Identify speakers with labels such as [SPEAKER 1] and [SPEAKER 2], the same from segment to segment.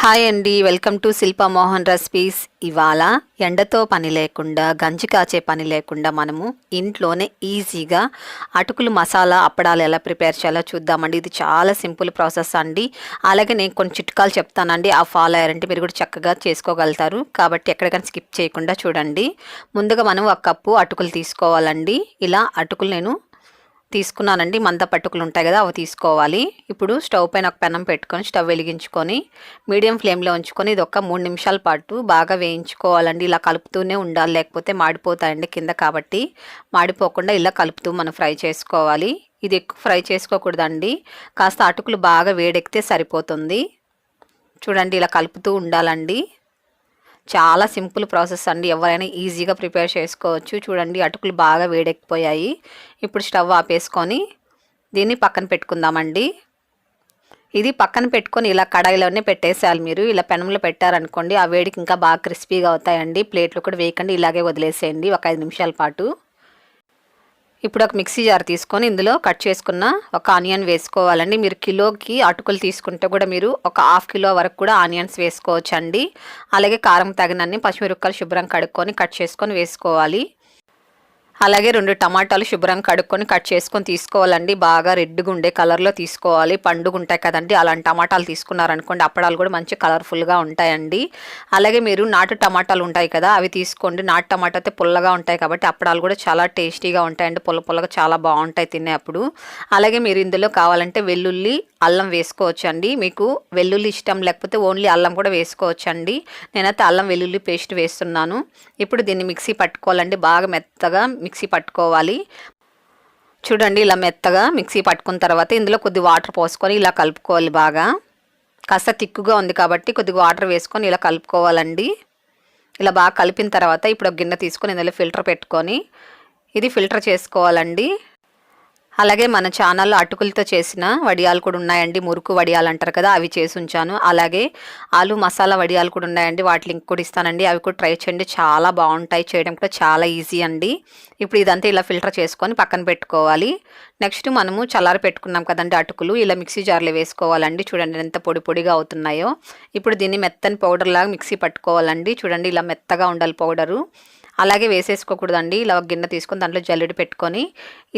[SPEAKER 1] Hi అండి welcome to Shilpa Mohan recipes. ఇవాళ ఎండతో పని లేకుండా గంజి కాచే పని లేకుండా మనము ఇంట్లోనే ఈజీగా అటుకులు మసాలా అప్పడాలు ఎలా ప్రిపేర్ చేయాలో చూద్దామండి. ఇది చాలా సింపుల్ ప్రాసెస్ అండి. అలాగే నేను కొన్ని చిట్కాలు చెప్తానండి. ఆ ఫాలో అయ్యారంటే మీరు కూడా చక్కగా చేసుకోగలుగుతారు. కాబట్టి ఎక్కడికైనా స్కిప్ చేయకుండా చూడండి. ముందుగా మనం ఒక కప్పు అటుకులు తీసుకోవాలండి. ఇలా అటుకులు నేను తీసుకున్నానండి. మంద పట్టుకులు ఉంటాయి కదా అవి తీసుకోవాలి. ఇప్పుడు స్టవ్ పైన ఒక పెనం పెట్టుకొని స్టవ్ వెలిగించుకొని మీడియం ఫ్లేమ్లో ఉంచుకొని ఇది ఒక మూడు నిమిషాల పాటు బాగా వేయించుకోవాలండి. ఇలా కలుపుతూనే ఉండాలి లేకపోతే మాడిపోతాయండి కింద కాబట్టి. మాడిపోకుండా ఇలా కలుపుతూ మనం ఫ్రై చేసుకోవాలి. ఇది ఎక్కువ ఫ్రై చేసుకోకూడదండి. కాస్త అటుకులు బాగా వేడెక్కితే సరిపోతుంది. చూడండి ఇలా కలుపుతూ ఉండాలండి. చాలా సింపుల్ ప్రాసెస్ అండి. ఎవరైనా ఈజీగా ప్రిపేర్ చేసుకోవచ్చు. చూడండి అటుకులు బాగా వేడెక్కిపోయాయి. ఇప్పుడు స్టవ్ ఆపేసుకొని దీన్ని పక్కన పెట్టుకుందామండి. ఇది పక్కన పెట్టుకొని ఇలా కడాయిలోనే పెట్టేసేయాలి మీరు. ఇలా పెనంలో పెట్టారనుకోండి ఆ వేడికి ఇంకా బాగా క్రిస్పీగా అవుతాయండి. ప్లేట్లు కూడా వేయకండి ఇలాగే వదిలేసేయండి ఒక ఐదు నిమిషాల పాటు. ఇప్పుడు ఒక మిక్సీ జార్ తీసుకొని ఇందులో కట్ చేసుకున్న ఒక ఆనియన్ వేసుకోవాలండి. మీరు కిలోకి అటుకులు తీసుకుంటే కూడా మీరు ఒక హాఫ్ కిలో వరకు కూడా ఆనియన్స్ వేసుకోవచ్చండి. అలాగే కారం తగినన్ని పచ్చిమిరపకాయలు శుభ్రం కడుక్కొని కట్ చేసుకొని వేసుకోవాలి. అలాగే రెండు టమాటాలు శుభ్రంగా కడుక్కొని కట్ చేసుకొని తీసుకోవాలండి. బాగా రెడ్గా ఉండే కలర్లో తీసుకోవాలి. పండుగ ఉంటాయి కదండి అలాంటి టమాటాలు తీసుకున్నారనుకోండి అప్పడాలు కూడా మంచి కలర్ఫుల్గా ఉంటాయండి. అలాగే మీరు నాటు టమాటాలు ఉంటాయి కదా అవి తీసుకోండి. నాటు టమాటా అయితే పుల్లగా ఉంటాయి కాబట్టి అప్పడాలు కూడా చాలా టేస్టీగా ఉంటాయండి. పుల్ల పుల్లగా చాలా బాగుంటాయి తినేప్పుడు. అలాగే మీరు ఇందులో కావాలంటే వెల్లుల్లి అల్లం వేసుకోవచ్చు అండి మీకు వెల్లుల్లి ఇష్టం లేకపోతే ఓన్లీ అల్లం కూడా వేసుకోవచ్చు అండి నేనైతే అల్లం వెల్లుల్లి పేస్ట్ వేస్తున్నాను. ఇప్పుడు దీన్ని మిక్సీ పట్టుకోవాలండి. బాగా మెత్తగా మిక్సీ పట్టుకోవాలి. చూడండి ఇలా మెత్తగా మిక్సీ పట్టుకున్న తర్వాత ఇందులో కొద్ది వాటర్ పోసుకొని ఇలా కలుపుకోవాలి బాగా. కాస్త తిక్కుగా ఉంది కాబట్టి కొద్దిగా వాటర్ వేసుకొని ఇలా కలుపుకోవాలండి. ఇలా బాగా కలిపిన తర్వాత ఇప్పుడు గిన్నె తీసుకొని ఇందులో ఫిల్టర్ పెట్టుకొని ఇది ఫిల్టర్ చేసుకోవాలండి. అలాగే మన ఛానల్లో అటుకులతో చేసిన వడియాలు కూడా ఉన్నాయండి. మురుకు వడియాలు అంటారు కదా అవి చేసి ఉంచాను. అలాగే ఆలు మసాలా వడియాలు కూడా ఉన్నాయండి. వాటి లింక్ కూడా ఇస్తానండి. అవి కూడా ట్రై చేయండి. చాలా బాగుంటాయి. చేయడం కూడా చాలా ఈజీ అండి. ఇప్పుడు ఇదంతా ఇలా ఫిల్టర్ చేసుకొని పక్కన పెట్టుకోవాలి. నెక్స్ట్ మనము చల్లారి పెట్టుకున్నాం కదండి అటుకులు. ఇలా మిక్సీ జార్లో వేసుకోవాలండి. చూడండి ఎంత పొడి పొడిగా అవుతున్నాయో. ఇప్పుడు దీన్ని మెత్తని పౌడర్ లాగా మిక్సీ పట్టుకోవాలండి. చూడండి ఇలా మెత్తగా ఉండాలి పౌడరు. అలాగే వేసేసుకోకూడదండి. ఇలా ఒక గిన్నె తీసుకొని దాంట్లో జల్లెడ పెట్టుకొని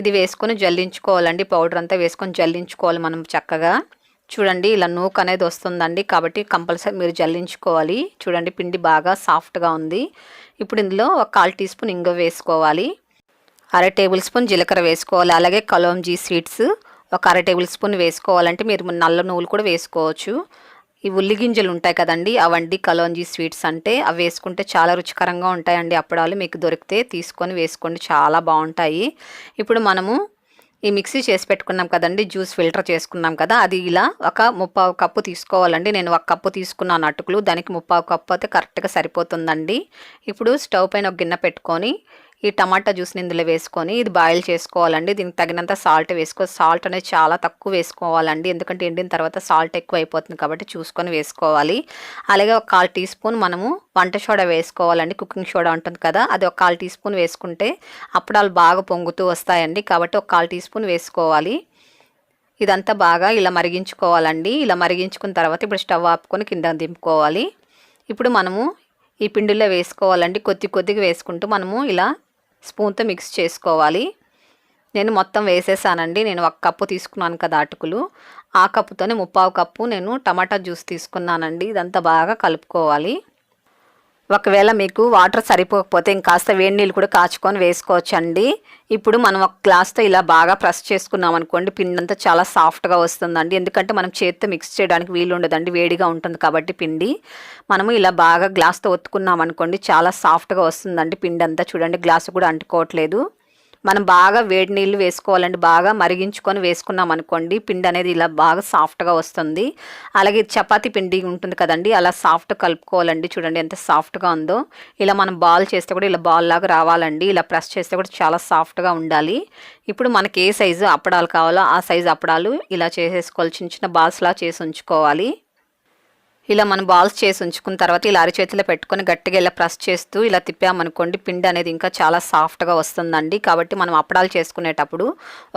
[SPEAKER 1] ఇది వేసుకొని జల్లించుకోవాలండి. పౌడర్ అంతా వేసుకొని జల్లించుకోవాలి మనం చక్కగా. చూడండి ఇలా నూక్ అనేది వస్తుందండి. కాబట్టి కంపల్సరీ మీరు జల్లించుకోవాలి. చూడండి పిండి బాగా సాఫ్ట్గా ఉంది. ఇప్పుడు ఇందులో ఒక కాల్ టీ స్పూన్ ఇంగ వేసుకోవాలి. అర టేబుల్ స్పూన్ జీలకర్ర వేసుకోవాలి. అలాగే కలోంజీ సీడ్స్ ఒక అర టేబుల్ స్పూన్ వేసుకోవాలంటే మీరు నల్ల నువ్వులు కూడా వేసుకోవచ్చు. ఈ ఉల్లి గింజలు ఉంటాయి కదండి అవండి కలోంజీ స్వీట్స్ అంటే అవి వేసుకుంటే చాలా రుచికరంగా ఉంటాయండి. అప్పడాలు మీకు దొరికితే తీసుకొని వేసుకోండి చాలా బాగుంటాయి. ఇప్పుడు మనము ఈ మిక్సీ చేసి పెట్టుకున్నాం కదండి జ్యూస్ ఫిల్టర్ చేసుకున్నాం కదా అది ఇలా ఒక ముప్పావు కప్పు తీసుకోవాలండి. నేను ఒక కప్పు తీసుకున్నాను అటుకులు దానికి ముప్పావు కప్పు అయితే కరెక్ట్గా సరిపోతుందండి. ఇప్పుడు స్టవ్ పైన ఒక గిన్నె పెట్టుకొని ఈ టమాటా జ్యూస్ని ఇందులో వేసుకొని ఇది బాయిల్ చేసుకోవాలండి. దీనికి తగినంత సాల్ట్ వేసుకో సాల్ట్ అనేది చాలా తక్కువ వేసుకోవాలండి. ఎందుకంటే ఎండిన తర్వాత సాల్ట్ ఎక్కువ అయిపోతుంది కాబట్టి చూసుకొని వేసుకోవాలి. అలాగే ఒక కాల్ టీ స్పూన్ మనము వంట సోడా వేసుకోవాలండి. కుకింగ్ సోడా ఉంటుంది కదా అది ఒక కాల్ టీ స్పూన్ వేసుకుంటే అప్పుడాలు బాగా పొంగుతూ వస్తాయండి. కాబట్టి ఒక కాల్ టీ స్పూన్ వేసుకోవాలి. ఇదంతా బాగా ఇలా మరిగించుకోవాలండి. ఇలా మరిగించుకున్న తర్వాత ఇప్పుడు స్టవ్ ఆపుకొని కింద దింపుకోవాలి. ఇప్పుడు మనము ఈ పిండిలో వేసుకోవాలండి. కొద్ది కొద్దిగా వేసుకుంటూ మనము ఇలా స్పూన్తో మిక్స్ చేసుకోవాలి. నేను మొత్తం వేసేసానండి. నేను ఒక కప్పు తీసుకున్నాను కదా అటుకులు. ఆ కప్పుతోనే ముప్పావు కప్పు నేను టమాటా జ్యూస్ తీసుకున్నానండి. ఇదంతా బాగా కలుపుకోవాలి. ఒకవేళ మీకు వాటర్ సరిపోకపోతే ఇంకాస్త వేడి నీళ్ళు కూడా కాచుకొని వేసుకోవచ్చండి. ఇప్పుడు మనం ఒక గ్లాస్తో ఇలా బాగా ప్రెస్ చేసుకున్నాం అనుకోండి పిండి అంతా చాలా సాఫ్ట్గా వస్తుందండి. ఎందుకంటే మనం చేతితో మిక్స్ చేయడానికి వీలు ఉండదండి వేడిగా ఉంటుంది కాబట్టి పిండి. మనము ఇలా బాగా గ్లాస్తో ఒత్తుకున్నాం అనుకోండి చాలా సాఫ్ట్గా వస్తుందండి పిండి అంతా చూడండి గ్లాసు కూడా అంటుకోవట్లేదు. మనం బాగా వేడి నీళ్ళు వేసుకోవాలండి. బాగా మరిగించుకొని వేసుకున్నాం అనుకోండి పిండి అనేది ఇలా బాగా సాఫ్ట్గా వస్తుంది. అలాగే చపాతి పిండి ఉంటుంది కదండి అలా సాఫ్ట్ కలుపుకోవాలండి. చూడండి ఎంత సాఫ్ట్గా ఉందో. ఇలా మనం బాల్ చేస్తే కూడా ఇలా బాల్ లాగా రావాలండి. ఇలా ప్రెస్ చేస్తే కూడా చాలా సాఫ్ట్గా ఉండాలి. ఇప్పుడు మనకి ఏ సైజు అప్పడాలు కావాలో ఆ సైజు అప్పడాలు ఇలా చేసేసుకోవాలి. చిన్న చిన్న బాల్స్లా చేసి ఉంచుకోవాలి. ఇలా మనం బాల్స్ చేసి ఉంచుకున్న తర్వాత ఇలా అరిచేతిలో పెట్టుకొని గట్టిగా ఇలా ప్రెస్ చేస్తూ ఇలా తిప్పామనుకోండి పిండి అనేది ఇంకా చాలా సాఫ్ట్గా వస్తుందండి. కాబట్టి మనం అప్పడాలు చేసుకునేటప్పుడు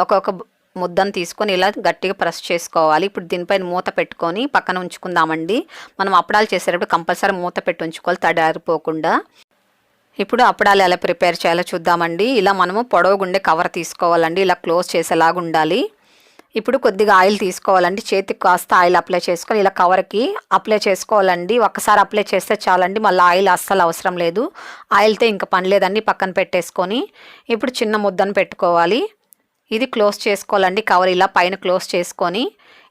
[SPEAKER 1] ఒక్కొక్క ముద్దను తీసుకొని ఇలా గట్టిగా ప్రెస్ చేసుకోవాలి. ఇప్పుడు దీనిపైన మూత పెట్టుకొని పక్కన ఉంచుకుందామండి. మనం అప్పడాలు చేసేటప్పుడు కంపల్సరీ మూత పెట్టి ఉంచుకోవాలి తడారిపోకుండా ఇప్పుడు అప్పడాలు ఎలా ప్రిపేర్ చేయాలో చూద్దామండి. ఇలా మనము పొడవుగుండే కవర్ తీసుకోవాలండి. ఇలా క్లోజ్ చేసేలాగా ఉండాలి. ఇప్పుడు కొద్దిగా ఆయిల్ తీసుకోవాలండి. చేతికి కాస్త ఆయిల్ అప్లై చేసుకొని ఇలా కవర్కి అప్లై చేసుకోవాలండి. ఒక్కసారి అప్లై చేస్తే చాలండి. మళ్ళీ ఆయిల్ అస్సలు అవసరం లేదు. ఆయిల్తో ఇంకా పని లేదండి. పక్కన పెట్టేసుకొని ఇప్పుడు చిన్న ముద్దను పెట్టుకోవాలి. ఇది క్లోజ్ చేసుకోవాలండి. కవర్ ఇలా పైన క్లోజ్ చేసుకొని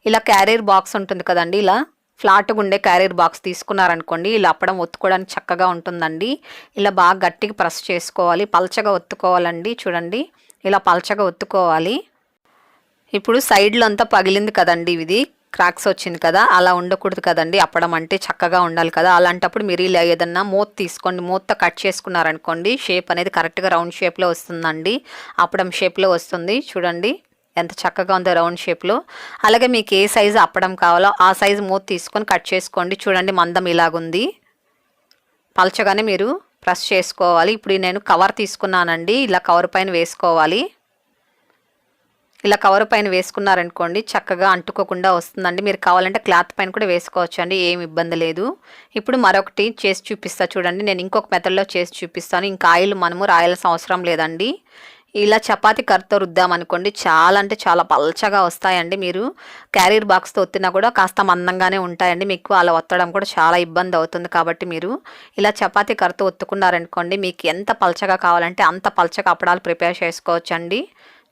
[SPEAKER 1] ఇలా క్యారియర్ బాక్స్ ఉంటుంది కదండి. ఇలా ఫ్లాట్గా ఉండే క్యారియర్ బాక్స్ తీసుకున్నారనుకోండి. ఇలా అప్పడం ఒత్తుకోవడానికి చక్కగా ఉంటుందండి. ఇలా బాగా గట్టిగా ప్రెస్ చేసుకోవాలి. పల్చగా ఒత్తుకోవాలండి. చూడండి. ఇలా పల్చగా ఒత్తుకోవాలి. ఇప్పుడు సైడ్లో అంతా పగిలింది కదండి ఇది. క్రాక్స్ వచ్చింది కదా అలా ఉండకూడదు కదండి. అప్పడం అంటే చక్కగా ఉండాలి కదా. అలాంటప్పుడు మీరు ఇలా ఏదన్నా మూత తీసుకోండి. మూత కట్ చేసుకున్నారనుకోండి షేప్ అనేది కరెక్ట్గా రౌండ్ షేప్లో వస్తుందండి. అప్పడం షేప్లో వస్తుంది. చూడండి ఎంత చక్కగా ఉందో రౌండ్ షేప్లో. అలాగే మీకు ఏ సైజు అప్పడం కావాలో ఆ సైజు మూత తీసుకొని కట్ చేసుకోండి. చూడండి మందం ఇలాగుంది. పలచగానే మీరు ప్రెస్ చేసుకోవాలి. ఇప్పుడు నేను కవర్ తీసుకున్నానండి. ఇలా కవర్ పైన వేసుకోవాలి. ఇలా కవర్ పైన వేసుకున్నారనుకోండి చక్కగా అంటుకోకుండా వస్తుందండి. మీరు కావాలంటే క్లాత్ పైన కూడా వేసుకోవచ్చు అండి ఏం ఇబ్బంది లేదు. ఇప్పుడు మరొకటి చేసి చూపిస్తా చూడండి. నేను ఇంకొక మెథడ్లో చేసి చూపిస్తాను. ఇంకా ఆయిల్ మనము రాయాల్సిన అవసరం లేదండి. ఇలా చపాతి కర్రతో రుద్దామనుకోండి చాలా అంటే చాలా పల్చగా వస్తాయండి మీరు. క్యారియర్ బాక్స్తో ఒత్తినా కూడా కాస్త మందంగానే ఉంటాయండి. మీకు అలా ఒత్తడం కూడా చాలా ఇబ్బంది అవుతుంది కాబట్టి మీరు ఇలా చపాతి కర్రతో ఒత్తుకున్నారనుకోండి మీకు ఎంత పల్చగా కావాలంటే అంత పల్చగా అప్పడాలు ప్రిపేర్ చేసుకోవచ్చండి.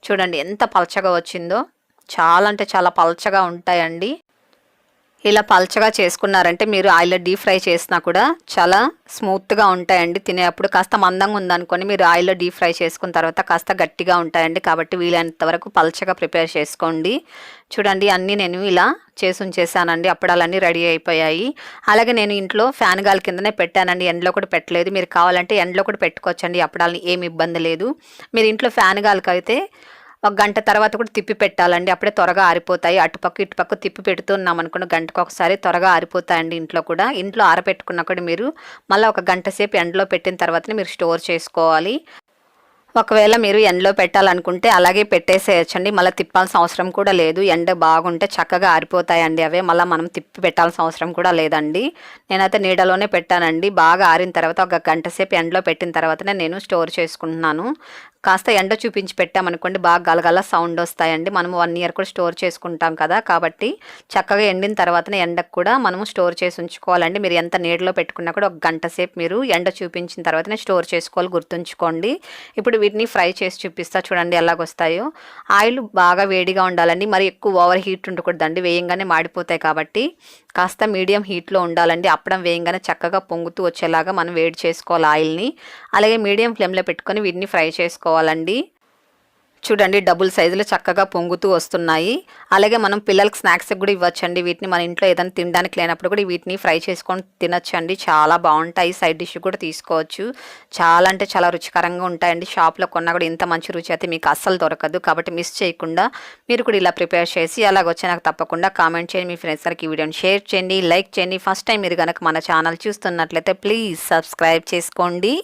[SPEAKER 1] చూడండి ఎంత పలచగా వచ్చిందో. చాలా అంటే చాలా పల్చగా ఉంటాయండి. ఇలా పల్చగా చేసుకున్నారంటే మీరు ఆయిల్లో డీప్ ఫ్రై చేసినా కూడా చాలా స్మూత్గా ఉంటాయండి. తినేటప్పుడు కాస్త మందంగా ఉందనుకొని మీరు ఆయిల్లో డీప్ ఫ్రై చేసుకున్న తర్వాత కాస్త గట్టిగా ఉంటాయండి. కాబట్టి వీలైనంత వరకు పల్చగా ప్రిపేర్ చేసుకోండి. చూడండి అన్నీ నేను ఇలా చేసి ఉంచేసానండి అప్పడాలన్నీ రెడీ అయిపోయాయి. అలాగే నేను ఇంట్లో ఫ్యాన్ గాలి కిందనే పెట్టానండి. ఎండలో కూడా పెట్టలేదు. మీరు కావాలంటే ఎండలో కూడా పెట్టుకోవచ్చండి. అప్పడాలని ఏమి ఇబ్బంది లేదు. మీరు ఇంట్లో ఫ్యాన్ గాలికి అయితే ఒక గంట తర్వాత కూడా తిప్పి పెట్టాలండి. అప్పుడే త్వరగా ఆరిపోతాయి. అటుపక్క ఇటుపక్క తిప్పి పెడుతున్నాం అనుకున్న గంటకు ఒకసారి త్వరగా ఆరిపోతాయండి ఇంట్లో కూడా. ఇంట్లో ఆరబెట్టుకున్న కూడా మీరు మళ్ళీ ఒక గంట సేపు ఎండలో పెట్టిన తర్వాతనే మీరు స్టోర్ చేసుకోవాలి. ఒకవేళ మీరు ఎండలో పెట్టాలనుకుంటే అలాగే పెట్టేసేయచ్చండి. మళ్ళీ తిప్పాల్సిన అవసరం కూడా లేదు. ఎండ బాగుంటే చక్కగా ఆరిపోతాయండి అవే. మళ్ళీ మనం తిప్పి పెట్టాల్సిన అవసరం కూడా లేదండి. నేనైతే నీడలోనే పెట్టానండి. బాగా ఆరిన తర్వాత ఒక గంట సేపు ఎండలో పెట్టిన తర్వాతనే నేను స్టోర్ చేసుకుంటున్నాను. కాస్త ఎండ చూపించి పెట్టామనుకోండి బాగా గలగల సౌండ్ వస్తాయండి. మనం వన్ ఇయర్ కూడా స్టోర్ చేసుకుంటాం కదా. కాబట్టి చక్కగా ఎండిన తర్వాతనే ఎండకు కూడా మనము స్టోర్ చేసి ఉంచుకోవాలండి. మీరు ఎంత నీడలో పెట్టుకున్నా కూడా ఒక గంట సేపు మీరు ఎండ చూపించిన తర్వాతనే స్టోర్ చేసుకోవాలి. గుర్తుంచుకోండి. ఇప్పుడు వీటిని ఫ్రై చేసి చూపిస్తా. చూడండి ఎలాగొస్తాయో. ఆయిల్ బాగా వేడిగా ఉండాలండి. మరి ఎక్కువ ఓవర్ హీట్ ఉండకూడదండి వేయంగానే మాడిపోతాయి కాబట్టి. కాస్త మీడియం హీట్లో ఉండాలండి. అప్పడం వేయంగానే చక్కగా పొంగుతూ వచ్చేలాగా మనం వేడి చేసుకోవాలి ఆయిల్ని. అలాగే మీడియం ఫ్లేమ్లో పెట్టుకొని వీటిని ఫ్రై చేసుకోవాలండి. చూడండి డబుల్ సైజులో చక్కగా పొంగుతూ వస్తున్నాయి. అలాగే మనం పిల్లలకి స్నాక్స్ కూడా ఇవ్వచ్చండి. వీటిని మన ఇంట్లో ఏదైనా తినడానికి లేనప్పుడు కూడా వీటిని ఫ్రై చేసుకొని తినచ్చండి. చాలా బాగుంటాయి. సైడ్ డిష్ కూడా తీసుకోవచ్చు. చాలా అంటే చాలా రుచికరంగా ఉంటాయండి. షాప్లో కొన్నా కూడా ఇంత మంచి రుచి అయితే మీకు అస్సలు దొరకదు. కాబట్టి మిస్ చేయకుండా మీరు కూడా ఇలా ప్రిపేర్ చేసి అలాగ నాకు తప్పకుండా కామెంట్ చేయండి. మీ ఫ్రెండ్స్ గారికి ఈ వీడియోని షేర్ చేయండి లైక్ చేయండి. ఫస్ట్ టైం మీరు కనుక మన ఛానల్ చూస్తున్నట్లయితే ప్లీజ్ సబ్స్క్రైబ్ చేసుకోండి.